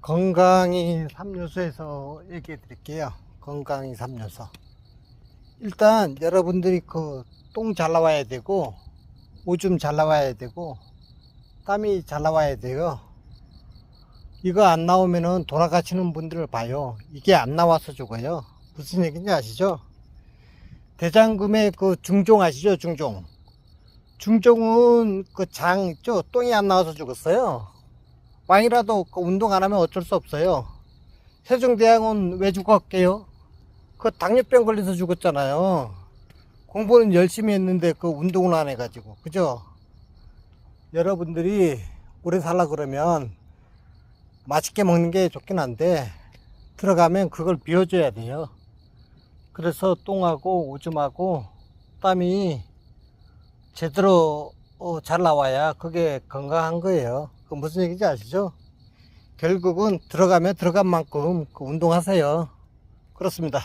건강이 3요소에서 얘기해 드릴게요. 건강이 3요소. 일단 여러분들이 그 똥 잘 나와야 되고 오줌 잘 나와야 되고 땀이 잘 나와야 돼요. 이거 안 나오면은 돌아가시는 분들을 봐요. 이게 안 나와서 죽어요. 무슨 얘기인지 아시죠? 대장금의 그 중종 아시죠? 중종. 중종은 그 장 있죠? 똥이 안 나와서 죽었어요. 왕이라도 그 운동 안 하면 어쩔 수 없어요. 세종대왕은 왜 죽었게요? 그 당뇨병 걸려서 죽었잖아요. 공부는 열심히 했는데 그 운동을 안 해가지고. 그죠? 여러분들이 오래 살라 그러면 맛있게 먹는 게 좋긴 한데 들어가면 그걸 비워줘야 돼요. 그래서 똥하고 오줌하고 땀이 제대로 어, 잘 나와야 그게 건강한 거예요. 그 무슨 얘기인지 아시죠? 결국은 들어가면 들어간 만큼 그 운동하세요. 그렇습니다.